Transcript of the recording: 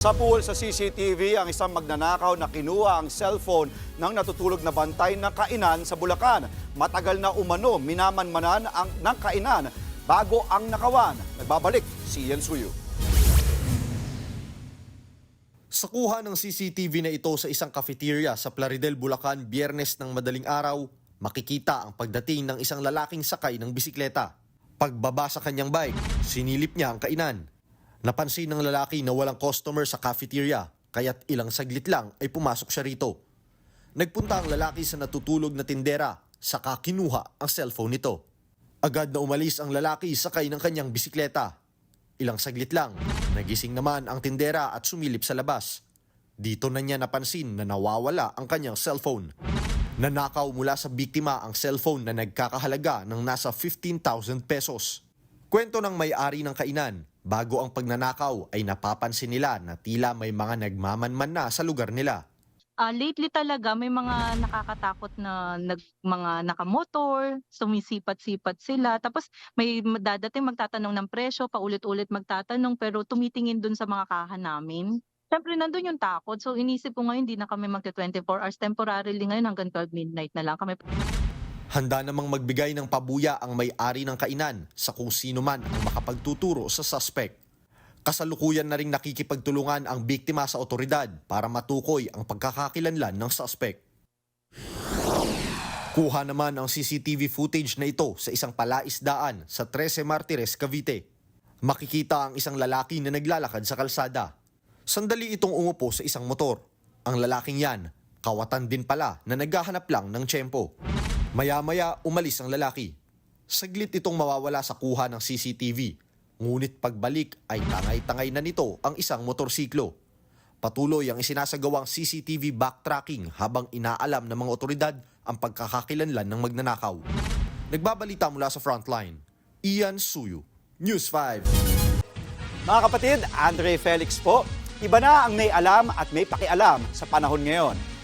Sa pool sa CCTV, ang isang magnanakaw na kinuha ang cellphone ng natutulog na bantay ng kainan sa Bulacan. Matagal na umano, minamanmanan ang, ng kainan bago ang nakawan. Nagbabalik si Ian Suyu. Sa kuha ng CCTV na ito sa isang cafeteria sa Plaridel, Bulacan, biyernes ng madaling araw, makikita ang pagdating ng isang lalaking sakay ng bisikleta. Pagbaba sa kanyang bike, sinilip niya ang kainan. Napansin ng lalaki na walang customer sa cafeteria, kaya't ilang saglit lang ay pumasok siya rito. Nagpunta ang lalaki sa natutulog na tindera, saka kinuha ang cellphone nito. Agad na umalis ang lalaki sakay ng kanyang bisikleta. Ilang saglit lang, nagising naman ang tindera at sumilip sa labas. Dito na niya napansin na nawawala ang kanyang cellphone. Nanakaw mula sa biktima ang cellphone na nagkakahalaga ng nasa 15,000 pesos. Kwento ng may-ari ng kainan, bago ang pagnanakaw ay napapansin nila na tila may mga nagmamanman na sa lugar nila. Ah, lately talaga may mga nakakatakot na nag mga nakamotor, sumisipat-sipat sila. Tapos may ma- dadating magtatanong ng presyo, paulit-ulit magtatanong pero tumitingin dun sa mga kaha namin. Siyempre nandun yung takot. So inisip ko ngayon hindi na kami magte 24 hours. Temporarily ngayon hanggang 12 midnight na lang kami. Handa namang magbigay ng pabuya ang may-ari ng kainan sa kung sino man ang makapagtuturo sa suspect. Kasalukuyan na ring nakikipagtulungan ang biktima sa otoridad para matukoy ang pagkakakilanlan ng suspect. Kuha naman ang CCTV footage na ito sa isang palaisdaan sa 13 Martires, Cavite. Makikita ang isang lalaki na naglalakad sa kalsada. Sandali itong umupo sa isang motor. Ang lalaking yan, kawatan din pala na naghahanap lang ng tiyempo. Maya-maya umalis ang lalaki. Saglit itong mawawala sa kuha ng CCTV. Ngunit pagbalik ay tangay-tangay na nito ang isang motorsiklo. Patuloy ang isinasagawang CCTV backtracking habang inaalam ng mga otoridad ang pagkakakilanlan ng magnanakaw. Nagbabalita mula sa frontline, Ian Suyu, News 5. Mga kapatid, Andre Felix po. Iba na ang may alam at may pakialam sa panahon ngayon.